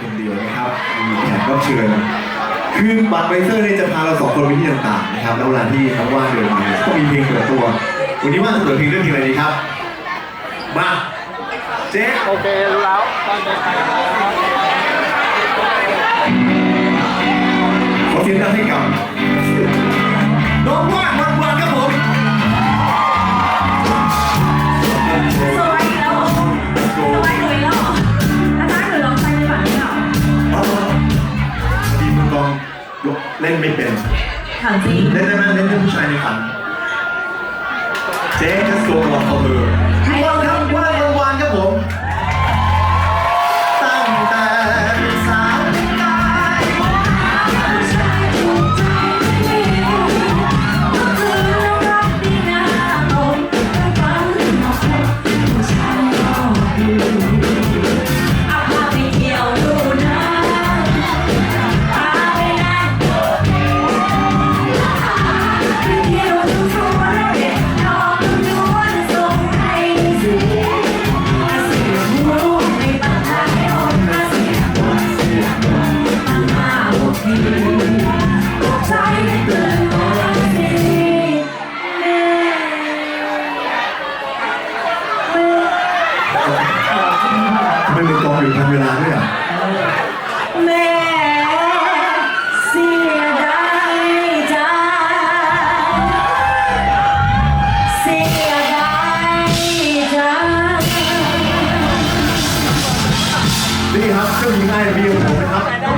คนเดียวนะครับมีแขกรับเชิญคือบัตรไวเซอร์เนี่ยจะพาเราสองคนไปที่ต่างๆนะครับแล้วเวลาที่เขาว่างเดินมาเนี่ยก็มีเพลงเปิดตัว วันนี้ว่างจะเปิดเพลงเรื่องเพลงอะไรดีครับ มาเจ๊โอเครู้แล้วตั้งใจไปครับขอเสียงดังให้กับ เล่นไม่เป็นถามจริงเล่นได้ไหมเล่นเรื่องผู้ชายในฝันเจ๊จะ ไมเป็นกองอยู่ทันเวลาด้วยอะแม่เสียดายจังเสียดายจังนี่ครับเจ้าหญิงไอ้พี่ของผม